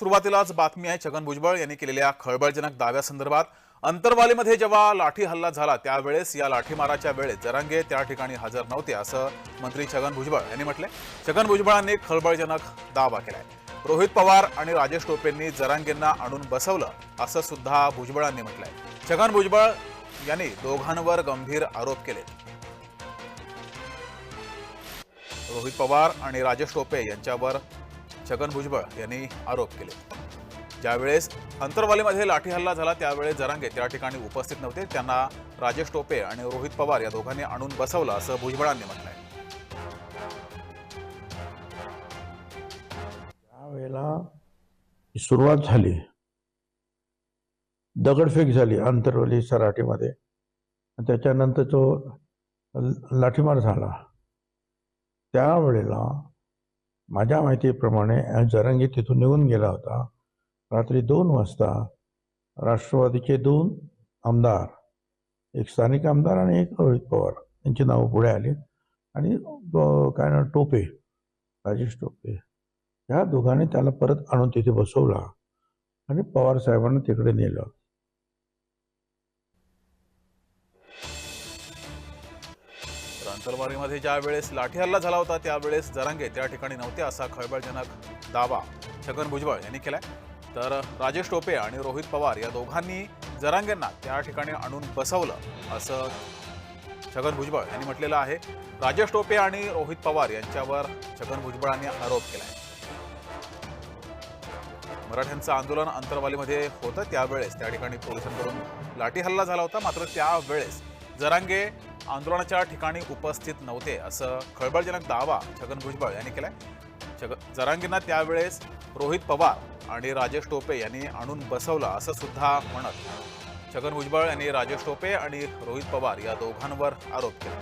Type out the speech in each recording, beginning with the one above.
सुरुवातीलाच बातमी आहे छगन भुजबळ यांनी केलेल्या खळबळजनक दाव्यासंदर्भात अंतरवालीमध्ये जेव्हा लाठी हल्ला झाला त्यावेळेस या लाठीमाराच्या वेळेस जरांगे त्या ठिकाणी हजर नव्हते असं मंत्री छगन भुजबळ यांनी म्हटले छगन भुजबळांनी खळबळजनक दावा केलाय. रोहित पवार आणि राजेश टोपेंनी जरांगेंना आणून बसवलं असं सुद्धा भुजबळांनी म्हटलंय. छगन भुजबळ यांनी दोघांवर गंभीर आरोप केले. रोहित पवार आणि राजेश टोपे यांच्यावर छगन भुजबळ यांनी आरोप केले. ज्यावेळेस अंतरवालीमध्ये लाठी हल्ला झाला त्यावेळेस जरांगे त्या ठिकाणी उपस्थित नव्हते. त्यांना राजेश टोपे आणि रोहित पवार या दोघांनी आणून बसवलं असं भुजबळांनी म्हटलंय. त्यावेळेला सुरुवात झाली. दगडफेक झाली आंतरवली सराटीमध्ये. त्याच्यानंतर तो लाठीमार झाला. त्यावेळेला माझ्या माहितीप्रमाणे जरंगी तिथून निघून गेला होता. रात्री दोन वाजता राष्ट्रवादीचे दोन आमदार एक स्थानिक आमदार आणि एक रोहित पवार यांची नावं पुढे आली. आणि काय ना टोपे राजेश टोपे ह्या दोघांनी त्याला परत आणून तिथे बसवला. आणि पवार साहेबांना तिकडे नेलं. तलवारीमध्ये ज्या वेळेस लाठी हल्ला झाला होता त्यावेळेस जरांगे त्या ठिकाणी नव्हते असा खळबळजनक दावा छगन भुजबळ यांनी केलाय. तर राजेश टोपे आणि रोहित पवार या दोघांनी जरांगेंना त्या ठिकाणी आणून बसवलं असं छगन भुजबळ यांनी म्हटलेलं आहे. राजेश टोपे आणि रोहित पवार यांच्यावर छगन भुजबळांनी आरोप केलाय. मराठ्यांचं आंदोलन अंतरवालीमध्ये होतं त्यावेळेस त्या ठिकाणी पोलिसांकडून लाठी हल्ला झाला होता मात्र त्यावेळेस जरांगे आंदोलनाच्या ठिकाणी उपस्थित नव्हते असं खळबळजनक दावा छगन भुजबळ यांनी केलाय. छग जरांगेंना त्यावेळेस रोहित पवार आणि राजेश टोपे यांनी आणून बसवलं असं सुद्धा म्हणत छगन भुजबळ यांनी राजेश टोपे आणि रोहित पवार या दोघांवर आरोप केला.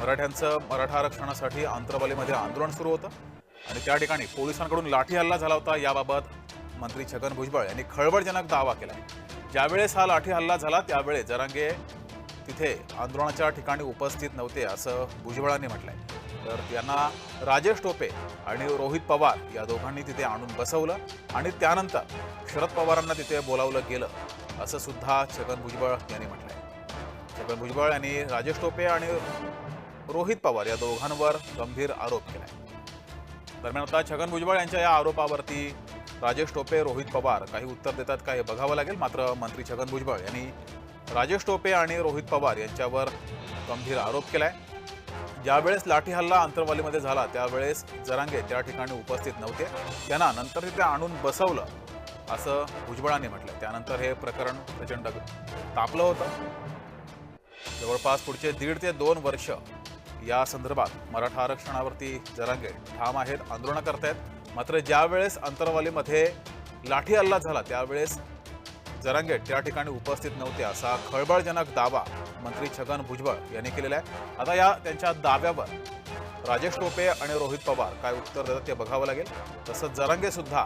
मराठ्यांचं मराठा आरक्षणासाठी आंतरवालीमध्ये आंदोलन सुरू होतं आणि त्या ठिकाणी पोलिसांकडून लाठी हल्ला झाला होता याबाबत मंत्री छगन भुजबळ यांनी खळबळजनक दावा केला. ज्यावेळेस हा लाठी हल्ला झाला त्यावेळेस जरांगे तिथे आंदोलनाच्या ठिकाणी उपस्थित नव्हते असं भुजबळांनी म्हटलंय. तर त्यांना राजेश टोपे आणि रोहित पवार या दोघांनी तिथे आणून बसवलं आणि त्यानंतर शरद पवारांना तिथे बोलावलं गेलं असं सुद्धा छगन भुजबळ यांनी म्हटलंय. छगन भुजबळ यांनी राजेश टोपे आणि रोहित पवार या दोघांवर गंभीर आरोप केलाय. दरम्यान आता छगन भुजबळ यांच्या या आरोपावरती राजेश टोपे रोहित पवार. काही उत्तर देतात काय बघावं लागेल. मात्र मंत्री छगन भुजबळ यांनी राजेश टोपे आणि रोहित पवार यांच्यावर गंभीर आरोप केलाय. ज्यावेळेस लाठी हल्ला अंतरवालीमध्ये झाला त्यावेळेस जरांगे त्या ठिकाणी उपस्थित नव्हते. त्यांना नंतर तिथे आणून बसवलं असं भुजबळांनी म्हटलं त्यानंतर हे प्रकरण प्रचंड तापलं होतं. जवळपास पुढचे दीड ते दोन वर्ष या संदर्भात मराठा आरक्षणावरती जरांगे ठाम आहेत आंदोलनं करतायत. मात्र ज्यावेळेस अंतरवालीमध्ये लाठी हल्ला झाला त्यावेळेस जरांगे त्या ठिकाणी उपस्थित नव्हते असा खळबळजनक दावा मंत्री छगन भुजबळ यांनी केलेला आहे. आता या त्यांच्या दाव्यावर राजेश टोपे आणि रोहित पवार काय उत्तर देतात ते बघावं लागेल. तसंच जरांगे सुद्धा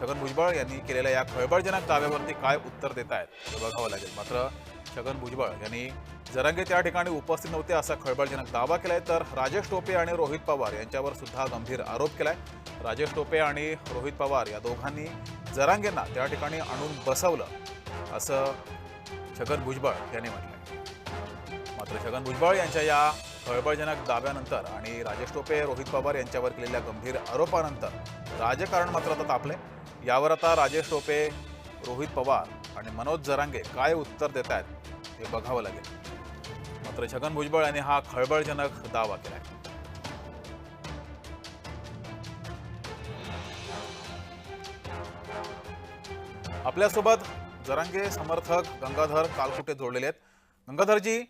छगन भुजबळ यांनी केलेल्या या खळबळजनक दाव्यावरती काय उत्तर देत आहेत ते बघावं लागेल. मात्र छगन भुजबळ यांनी जरांगे त्या ठिकाणी उपस्थित नव्हते असा खळबळजनक दावा केलाय तर राजेश टोपे आणि रोहित पवार यांच्यावर सुद्धा गंभीर आरोप केलाय. राजेश टोपे आणि रोहित पवार या दोघांनी जरांगेंना त्या ठिकाणी आणून बसवलं असं छगन भुजबळ यांनी म्हटलंय. मात्र छगन भुजबळ यांच्या या खळबळजनक दाव्यानंतर आणि राजेश टोपे रोहित पवार यांच्यावर केलेल्या गंभीर आरोपानंतर राजकारण मात्र आता तापले यावर आता राजेश टोपे रोहित पवार आणि मनोज जरांगे काय उत्तर देत आहेत हे बघावं लागेल. मात्र छगन भुजबळ यांनी हा खळबळजनक दावा आहे आपल्यासोबत जरांगे समर्थक गंगाधर कालकुटे जोडलेले आहेत. गंगाधरजी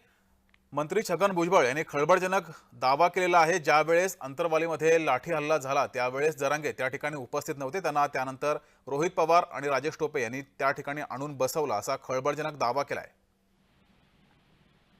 मंत्री छगन भुजबळ यांनी खळबळजनक दावा केलेला आहे. ज्या वेळेस अंतरवालीमध्ये लाठी हल्ला झाला त्यावेळेस जरांगे त्या ठिकाणी उपस्थित नव्हते. त्यांना त्यानंतर रोहित पवार आणि राजेश टोपे यांनी त्या ठिकाणी आणून बसवला असा खळबळजनक दावा केलाय.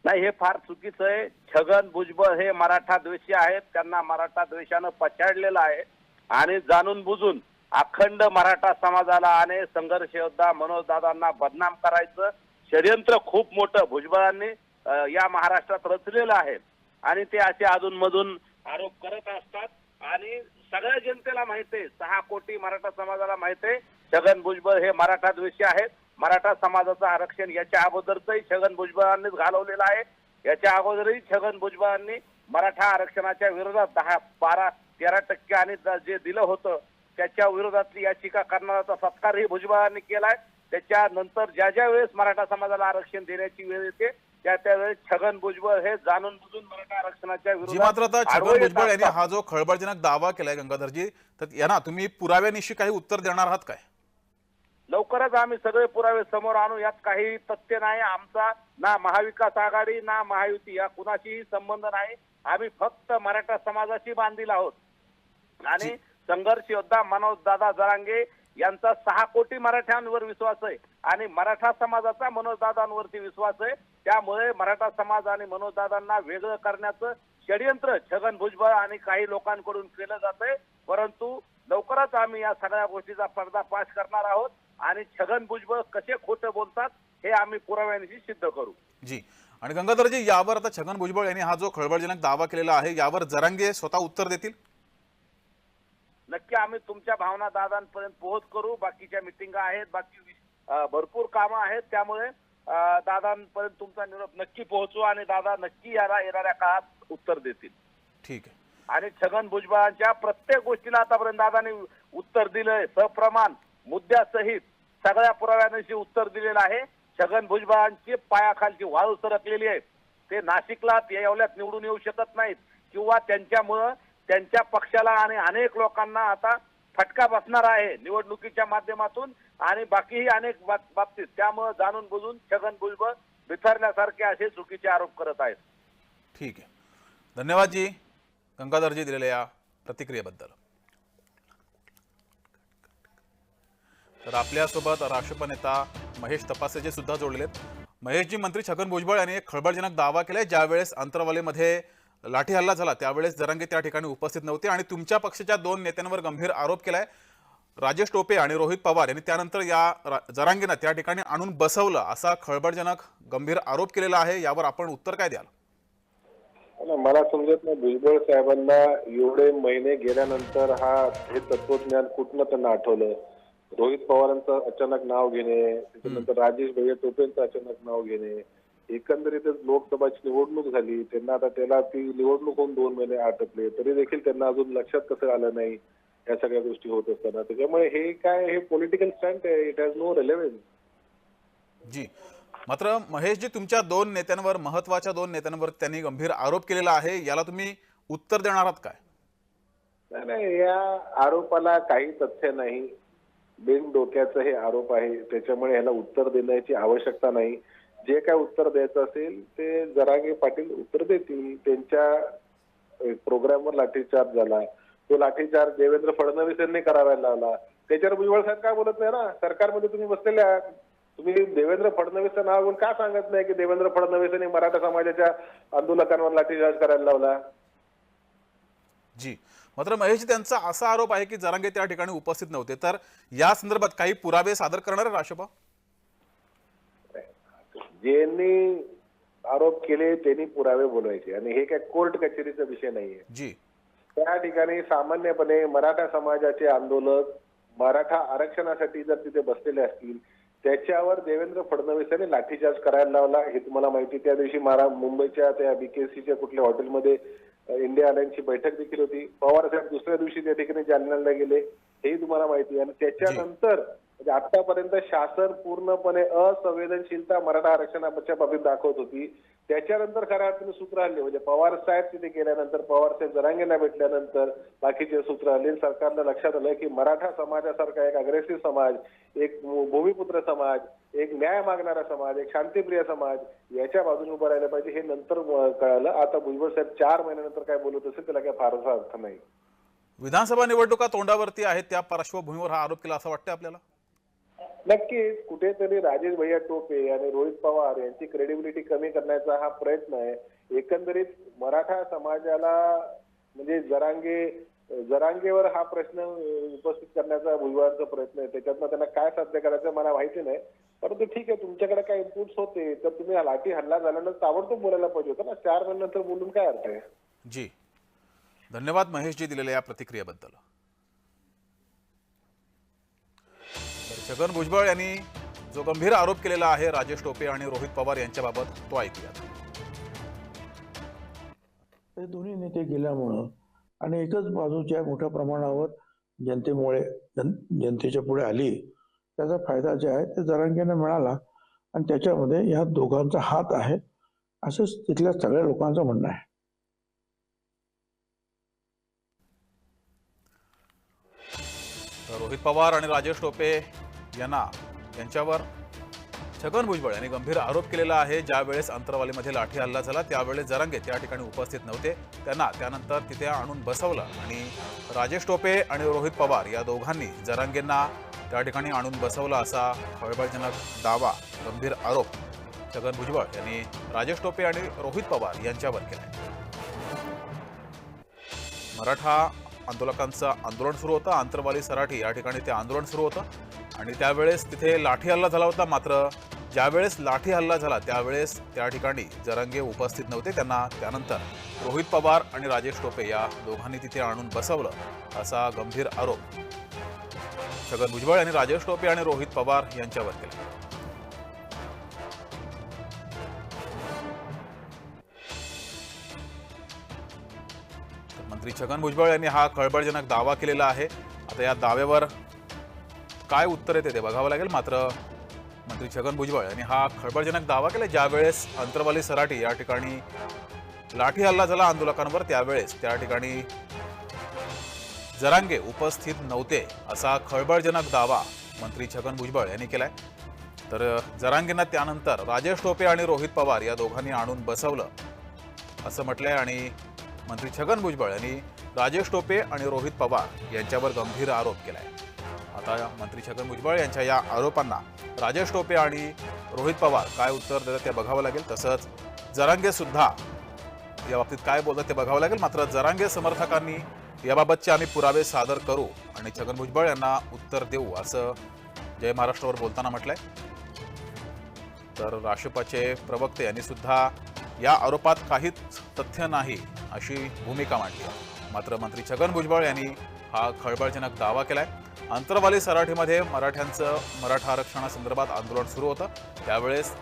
नाही हे फार चुकीचं आहे. छगन भुजबळ हे मराठा द्वेषी आहेत. त्यांना मराठा द्वेषानं पछाडलेलं आहे. आणि जाणून बुजून अखंड मराठा समाजाला आणि संघर्ष योद्धा मनोजदादांना बदनाम करायचं षडयंत्र खूप मोठं भुजबळांनी या महाराष्ट्रात रचलेलं आहे. आणि ते असे अधूनमधून आरोप करत असतात. आणि सगळ्या जनतेला माहिती आहे सहा कोटी मराठा समाजाला माहिती आहे छगन भुजबळ हे मराठा द्वेषी आहेत. मराठा समाजाचं आरक्षण याच्या अगोदरचंही छगन भुजबळांनीच घालवलेलं आहे. याच्या अगोदरही छगन भुजबळांनी मराठा आरक्षणाच्या विरोधात दहा बारा तेरा टक्के आणि द- जे दिलं होतं त्याच्या विरोधातली याचिका करणाराचा सत्कारही भुजबळांनी केलाय. त्याच्यानंतर ज्या ज्या वेळेस मराठा समाजाला आरक्षण देण्याची वेळ येते त्या त्यावेळेस छगन भुजबळ हे जाणून बुजून मराठा आरक्षणाच्या जी मात्र आता छगन भुजबळ यांनी. हा जो खळबळजनक दावा केलाय गंगाधरजी तर यांना तुम्ही पुराव्यानिशी काही उत्तर देणार आहात काय? लवकरच आम्ही सगळे पुरावे समोर आणू यात काही तथ्य नाही. आमचा ना महाविकास आघाडी ना महायुती या कुणाशीही संबंध नाही. आम्ही फक्त मराठा समाजाशी बांधील आहोत. आणि संघर्ष योद्धा मनोज दादा जरांगे यांचा सहा कोटी मराठ्यांवर विश्वास आहे आणि मराठा समाजाचा मनोजदादांवरती विश्वास आहे. त्यामुळे मराठा समाज आणि मनोजदादांना वेगळं करण्याचं षडयंत्र छगन भुजबळ आणि काही लोकांकडून केलं जात आहे. परंतु लवकरच आम्ही या सगळ्या गोष्टीचा पर्दाफाश करणार आहोत आणि छगन भुजबळ कसे खोटं बोलतात हे आम्ही पुराव्यांशी सिद्ध करू. जी. आणि गंगाधरजी यावर आता छगन भुजबळ यांनी हा जो खळबळजनक दावा केलेला आहे यावर जरांगे स्वतः उत्तर देतील? नक्की आम्ही तुमच्या भावना दादांपर्यंत पोहोच करू. बाकीच्या मिटिंगा आहेत बाकी भरपूर कामं आहेत. त्यामुळे दादांपर्यंत तुमचा निरोप नक्की पोहोचू आणि दादा नक्की याला येणाऱ्या काळात उत्तर देतील. ठीक आहे. आणि छगन भुजबळांच्या प्रत्येक गोष्टीला आतापर्यंत दादांनी उत्तर दिलंय. सप्रमाण मुद्द्यासहित सगळ्या पुराव्यानिशी उत्तर दिलेलं आहे. छगन भुजबळांची पायाखालची वाळू सरकलेली आहे. ते नाशिकला येवल्यात निवडून येऊ शकत नाहीत. किंवा त्यांच्यामुळं त्यांच्या पक्षाला आणि अनेक लोकांना आता फटका बसणार आहे निवडणुकीच्या माध्यमातून आणि बाकीही अनेक बाबतीत. त्यामुळं जाणून बुजून छगन भुजबळ बिथरण्यासारखे असे चुकीचे आरोप करत आहेत. ठीक आहे. धन्यवाद जी. गंगाधरजी दिलेल्या या प्रतिक्रियेबद्दल. तर आपल्यासोबत राष्ट्रप नेता महेश तपासेचे सुद्धा जोडलेत महेशजी मंत्री छगन भुजबळ यांनी एक खळबळजनक दावा केलाय ज्यावेळेस अंतरवालीमध्ये लाठी हल्ला झाला. त्यावेळेस जरांगे त्या ठिकाणी उपस्थित नव्हते आणि तुमच्या पक्षाच्या दोन नेत्यांवर गंभीर आरोप केलाय. राजेश टोपे आणि रोहित पवार यांनी त्यानंतर या जरांगेनं त्या ठिकाणी आणून बसवलं असा खळबळजनक गंभीर आरोप केलेला आहे. यावर आपण उत्तर काय द्याल? मला समजत नाही. भुजबळ साहेबांना एवढे महिने गेल्यानंतर हा हे तत्वज्ञान कुठनं त्यांना आठवलं? रोहित पवारांचं अचानक नाव घेणे त्याच्यानंतर राजेश भैया टोपेंचं अचानक नाव घेणे एकंदरीतच लोकसभाची निवडणूक झाली त्यांना आता त्याला ती निवडणूक होऊन दोन महिने आटपले तरी देखील त्यांना अजून लक्षात कसं आलं नाही या सगळ्या गोष्टी होत असताना. त्याच्यामुळे हे काय हे पॉलिटिकल स्टंट आहे it has no relevance ji. मात्र महेशजी तुमच्या दोन नेत्यांवर महत्त्वाच्या दोन नेत्यांवर त्यांनी गंभीर आरोप केलेला आहे याला तुम्ही उत्तर देणार आहात काय? नाही नाही या आरोपाला काही तथ्य नाही. बिन डोक्याचं हे आरोप आहे त्याच्यामुळे ह्याला उत्तर देण्याची आवश्यकता नाही. जे काय उत्तर द्यायचं असेल ते जरागे पाटील उत्तर देतील. त्यांच्या प्रोग्रामवर लाठीचार्ज झाला. तो लाठीचार्ज देवेंद्र फडणवीस यांनी करायला लावला. त्याच्यावर भुजबळ साहेब काय बोलत नाही ना? सरकारमध्ये तुम्ही बसलेले आहात. तुम्ही देवेंद्र फडणवीसचं नाव घेऊन का सांगत नाही की देवेंद्र फडणवीस यांनी मराठा समाजाच्या आंदोलकांवर लाठीचार्ज करायला लावला? जी. मात्र महेश त्यांचा असा आरोप आहे की जरांगे त्या ठिकाणी उपस्थित नव्हते. तर या संदर्भात काही पुरावे सादर करणार आहे राष्ट्रपा ज्यांनी आरोप केले त्यांनी पुरावे बोलवायचे. आणि हे काय कोर्ट कचेरीचा विषय नाहीये. जी. त्या ठिकाणी सामान्यपणे मराठा समाजाचे आंदोलक मराठा आरक्षणासाठी जर तिथे बसलेले असतील त्याच्यावर देवेंद्र फडणवीस यांनी लाठीचार्ज करायला लावला. हे तुम्हाला माहिती त्या दिवशी मारा मुंबईच्या त्या बीकेसीच्या कुठल्या हॉटेलमध्ये इंडिया अलायन्सची बैठक देखील होती. पवार साहेब दुसऱ्या दिवशी त्या ठिकाणी जालन्याला गेले हेही तुम्हाला माहिती आहे. आणि त्याच्यानंतर म्हणजे आतापर्यंत शासन पूर्णपणे असंवेदनशीलता मराठा आरक्षणाच्या बाबतीत दाखवत होती. त्याच्यानंतर खऱ्या अर्थाने सूत्र हल्ले म्हणजे पवार साहेब तिथे गेल्यानंतर पवार साहेब जरांगेला भेटल्यानंतर बाकीचे सूत्र आले सरकारला लक्षात आलं की मराठा समाजासारखा एक अग्रेसिव्ह समाज एक भूमिपुत्र समाज एक न्याय मागणारा समाज एक शांतीप्रिय समाज याच्या बाजूने उभं राहिलं पाहिजे. हे नंतर कळालं. आता भुजबळ साहेब चार महिन्यानंतर काय बोलत असेल त्याला काय फारसा अर्थ नाही. विधानसभा निवडणुका तोंडावरती आहेत त्या पार्श्वभूमीवर हा आरोप केला असं वाटतं आपल्याला? नक्कीच. कुठेतरी राजेश भैया टोपे आणि रोहित पवार यांची क्रेडिबिलिटी कमी करण्याचा हा प्रयत्न आहे. एकंदरीत मराठा समाजाला म्हणजे जरांगे जरांगेवर हा प्रश्न उपस्थित करण्याचा भुजबळांचा प्रयत्न आहे. त्याच्यातनं त्यांना काय साध्य करायचं मला माहिती नाही. परंतु ठीक आहे तुमच्याकडे काय इनपुट्स होते तर तुम्ही लाठी हल्ला झाल्यानंतर ताबडतोब बोलायला पाहिजे होतं ना. चार महिन्यानंतर बोलून काय अर्थ आहे? जी. धन्यवाद महेशजी दिलेल्या या प्रतिक्रियेबद्दल. छगन भुजबळ यांनी जो गंभीर आरोप केलेला आहे राजेश टोपे आणि रोहित पवार यांच्याबाबत तो ऐकूयात. हे दोन्ही नेते गेल्यामुळं आणि एकच बाजूच्या मोठ्या प्रमाणावर जनतेमुळे जन जनतेच्या पुढे आली त्याचा फायदा जे आहे ते जरांगेनं मिळाला आणि त्याच्यामध्ये ह्या दोघांचा हात आहे असंच तिथल्या सगळ्या लोकांचं म्हणणं आहे. रोहित पवार आणि राजेश टोपे यांना यांच्यावर छगन भुजबळ यांनी गंभीर आरोप केलेला आहे. ज्यावेळेस अंतरवालीमध्ये लाठी हल्ला झाला त्यावेळेस जरांगे त्या ठिकाणी उपस्थित नव्हते. त्यांना त्यानंतर तिथे आणून बसवलं आणि राजेश टोपे आणि रोहित पवार या दोघांनी जरांगेंना त्या ठिकाणी आणून बसवलं असा खळबळजनक दावा गंभीर आरोप छगन भुजबळ यांनी राजेश टोपे आणि रोहित पवार यांच्यावर केला मराठा आंदोलकांचं आंदोलन सुरू होतं. आंतरवाली सराठी या ठिकाणी ते आंदोलन सुरू होतं. आणि त्यावेळेस तिथे लाठी हल्ला झाला होता मात्र ज्यावेळेस लाठी हल्ला झाला त्यावेळेस त्या ठिकाणी जरंगे उपस्थित नव्हते. त्यांना त्यानंतर रोहित पवार आणि राजेश टोपे या दोघांनी तिथे आणून बसवलं असा गंभीर आरोप छगन भुजबळ यांनी राजेश टोपे आणि रोहित पवार यांच्यावर केला. मंत्री छगन भुजबळ यांनी हा खळबळजनक दावा केलेला आहे. आता या दाव्यावर काय उत्तर येते ते बघावं लागेल. मात्र मंत्री छगन भुजबळ यांनी हा खळबळजनक दावा केला. ज्यावेळेस अंतरवाली सराटी या ठिकाणी लाठी हल्ला झाला आंदोलकांवर त्यावेळेस त्या ठिकाणी जरांगे उपस्थित नव्हते असा खळबळजनक दावा मंत्री छगन भुजबळ यांनी केलाय. तर जरांगेंना त्यानंतर राजेश टोपे आणि रोहित पवार या दोघांनी आणून बसवलं असं म्हटलंय आणि मंत्री छगन भुजबळ यांनी राजेश टोपे आणि रोहित पवार यांच्यावर गंभीर आरोप केलाय. आता मंत्री छगन भुजबळ यांच्या या आरोपांना राजेश टोपे आणि रोहित पवार काय उत्तर देतात ते बघावं लागेल. तसंच जरांगे सुद्धा या बाबतीत काय बोलतात ते बघावं लागेल. मात्र जरांगे समर्थकांनी याबाबतचे आम्ही पुरावे सादर करू आणि छगन भुजबळ यांना उत्तर देऊ असं जय महाराष्ट्रावर बोलताना म्हटलंय. तर राष्ट्रपाचे प्रवक्ते यांनी सुद्धा या आरोपात काहीच तथ्य नाही अशी भूमिका मांडली आहे. मात्र मंत्री छगन भुजबळ यांनी हा खळबळजनक दावा केलाय. अंतरवाली सराठीमध्ये मराठ्यांचं मराठा आरक्षणासंदर्भात आंदोलन सुरू होतं. त्यावेळेस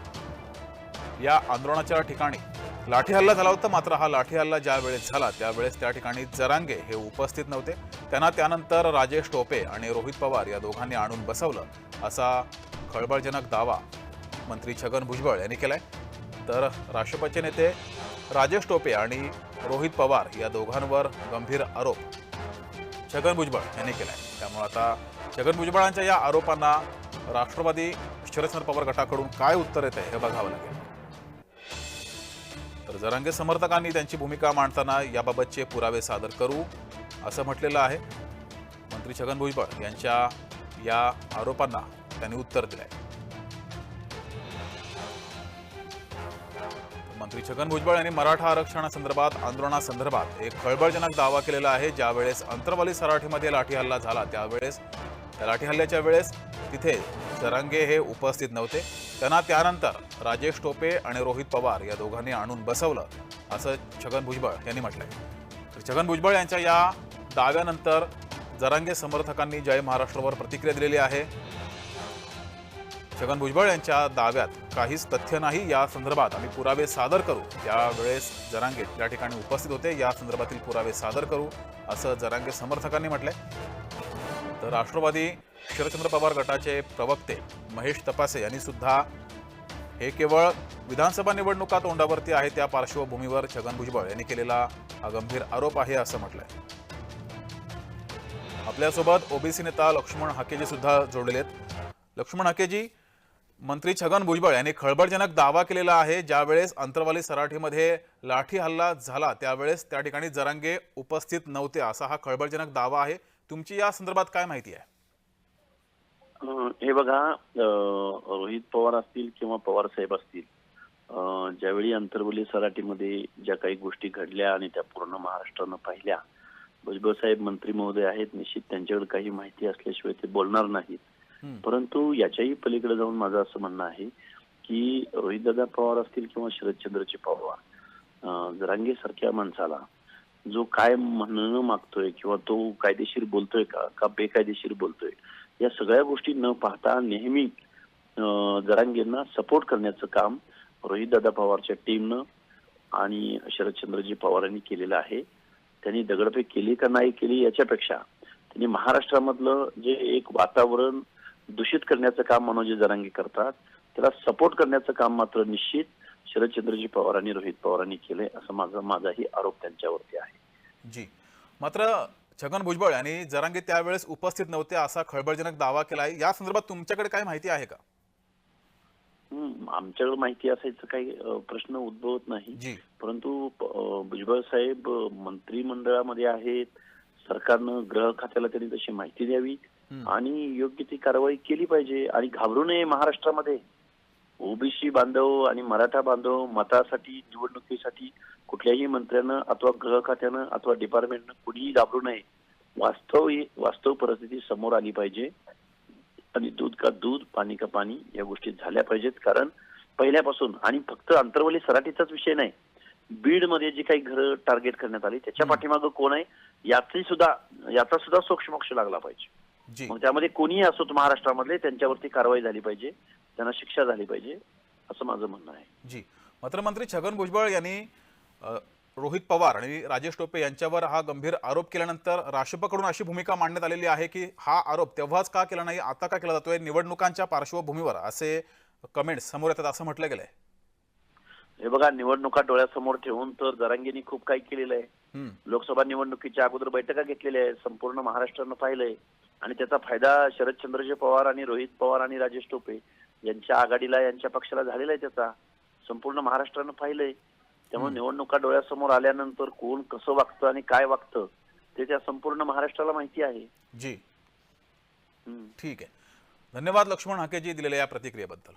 या आंदोलनाच्या ठिकाणी लाठी हल्ला झाला होता मात्र हा लाठी हल्ला ज्या वेळेस झाला त्यावेळेस त्या ठिकाणी जरांगे हे उपस्थित नव्हते. त्यांना त्यानंतर राजेश टोपे आणि रोहित पवार या दोघांनी आणून बसवलं असा खळबळजनक दावा मंत्री छगन भुजबळ यांनी केलाय. तर राष्ट्रपतीचे नेते राजेश टोपे आणि रोहित पवार या दोघांवर गंभीर आरोप छगन भुजबळ यांनी केलाय. त्यामुळे आता छगन भुजबळांच्या या आरोपांना राष्ट्रवादी शरदचंद्र पवार गटाकडून काय उत्तर येत आहे हे बघावं लागेल. तर जरांगे समर्थकांनी त्यांची भूमिका मांडताना याबाबतचे पुरावे सादर करू असं म्हटलेलं आहे. मंत्री छगन भुजबळ यांच्या या आरोपांना त्यांनी उत्तर दिलंय. मंत्री छगन भुजबळ यांनी मराठा आरक्षणासंदर्भात आंदोलनासंदर्भात एक खळबळजनक दावा केलेला आहे. ज्यावेळेस अंतरवाली सराठीमध्ये लाठी हल्ला झाला त्यावेळेस त्या लाठी हल्ल्याच्या वेळेस तिथे जरांगे हे उपस्थित नव्हते. त्यांना त्यानंतर राजेश टोपे आणि रोहित पवार या दोघांनी आणून बसवलं असं छगन भुजबळ यांनी म्हटलंय. तर छगन भुजबळ यांच्या या दाव्यानंतर जरांगे समर्थकांनी जय महाराष्ट्रावर प्रतिक्रिया दिलेली आहे. छगन भुजबळ यांच्या दाव्यात काहीच तथ्य नाही. या संदर्भात आम्ही पुरावे सादर करू. त्यावेळेस जरांगे या ठिकाणी उपस्थित होते. या संदर्भातील पुरावे सादर करू असं जरांगे समर्थकांनी म्हटलंय. तर राष्ट्रवादी शरदचंद्र पवार गटाचे प्रवक्ते महेश तपासे यांनी सुद्धा हे केवळ विधानसभा निवडणुका तोंडावरती आहे त्या पार्श्वभूमीवर छगन भुजबळ यांनी केलेला हा गंभीर आरोप आहे असं म्हटलंय. आपल्यासोबत ओबीसी नेता लक्ष्मण हाकेजी सुद्धा जोडलेले आहेत. लक्ष्मण हाकेजी मंत्री छगन भुजबळ यांनी खळबळजनक दावा केलेला आहे. ज्यावेळेस अंतरवाली सराठीमध्ये लाठी हल्ला झाला त्यावेळेस त्या ठिकाणी जरांगे उपस्थित नव्हते असा हा खळबळजनक दावा आहे. तुमची या संदर्भात काय माहिती आहे? हे बघा अं, रोहित पवार असतील किंवा पवार साहेब असतील ज्यावेळी अंतर्वली सराटीमध्ये ज्या काही गोष्टी घडल्या आणि त्या पूर्ण महाराष्ट्रानं पाहिल्या भुजबळ साहेब मंत्री महोदय आहेत. निश्चित त्यांच्याकडे काही माहिती असल्याशिवाय ते बोलणार नाहीत. परंतु याच्याही पलीकडे जाऊन माझं असं म्हणणं आहे की रोहितदादा पवार असतील किंवा शरदचंद्रजी पवार जरांगे सारख्या माणसाला जो काय म्हणणं मागतोय किंवा तो कायदेशीर बोलतोय का का बेकायदेशीर बोलतोय या सगळ्या गोष्टी न पाहता नेहमी जरांगेंना सपोर्ट करण्याचं काम रोहितदादा पवारच्या टीमनं आणि शरदचंद्रजी पवारांनी केलेलं आहे. त्यांनी दगडफेक केली का नाही केली याच्यापेक्षा त्यांनी महाराष्ट्रामधलं जे एक वातावरण दूषित करण्याचं काम मनोज जरांगे करतात. त्याला सपोर्ट करण्याचं काम मात्र निश्चित शरदचंद्रजी पवार आणि रोहित पवारांनी केलंय असं माझा माझाही आरोप त्यांच्यावरती आहे. जी. मात्र छगन भुजबळ यांनी जरांगे त्यावेळेस उपस्थित नव्हते असा खळबळजनक दावा केला आहे या संदर्भात तुमच्याकडे काय माहिती आहे का? हम्म, आमच्याकडे माहिती असायचं काही प्रश्न उद्भवत नाही. परंतु भुजबळ साहेब मंत्रिमंडळामध्ये आहेत. सरकारनं गृह खात्याला त्यांनी तशी माहिती द्यावी. आणि योग्य ती कारवाई केली पाहिजे आणि घाबरू नये महाराष्ट्रामध्ये. ओबीसी बांधव आणि मराठा बांधव मतासाठी निवडणुकीसाठी कुठल्याही मंत्र्यानं अथवा गृह खात्यानं अथवा डिपार्टमेंटनं कुणीही घाबरू नये. वास्तव वास्तव परिस्थिती समोर आली पाहिजे. आणि दूध का दूध पाणी का पाणी या गोष्टी झाल्या पाहिजेत. कारण पहिल्यापासून आणि फक्त अंतरवली सराटीचाच विषय नाही. बीडमध्ये जी काही घरं टार्गेट करण्यात आली त्याच्या. पाठीमागं कोण आहे? याची सुद्धा याचा सुद्धा सोक्षमोक्ष लागला पाहिजे. मग त्यामध्ये कोणीही असोत महाराष्ट्रामधले त्यांच्यावरती कारवाई झाली पाहिजे त्यांना शिक्षा झाली पाहिजे असं माझं म्हणणं आहे. जी. मात्र मंत्री छगन भुजबळ यांनी रोहित पवार आणि राजेश टोपे यांच्यावर हा गंभीर आरोप केल्यानंतर राष्ट्रपकडून अशी भूमिका मांडण्यात आलेली आहे की हा आरोप तेव्हाच का केला नाही आता का केला जातोय निवडणुकांच्या पार्श्वभूमीवर असे कमेंट्स समोर येतात असं म्हटलं गेलंय. हे बघा निवडणुका डोळ्यासमोर ठेवून तर जरांगीनी खूप काही केलेलं आहे. लोकसभा निवडणुकीच्या अगोदर बैठका घेतलेल्या आहेत संपूर्ण महाराष्ट्रानं पाहिलंय. आणि त्याचा फायदा शरदचंद्रजी पवार आणि रोहित पवार आणि राजेश टोपे यांच्या आघाडीला यांच्या पक्षाला झालेला आहे त्याचा. संपूर्ण महाराष्ट्रानं पाहिलंय. त्यामुळे निवडणुका डोळ्यासमोर आल्यानंतर कोण कसं वागतं आणि काय वागतं ते त्या संपूर्ण महाराष्ट्राला माहिती आहे. जी. हम्म. ठीक आहे. धन्यवाद लक्ष्मण हाकेजी दिलेल्या या प्रतिक्रियेबद्दल.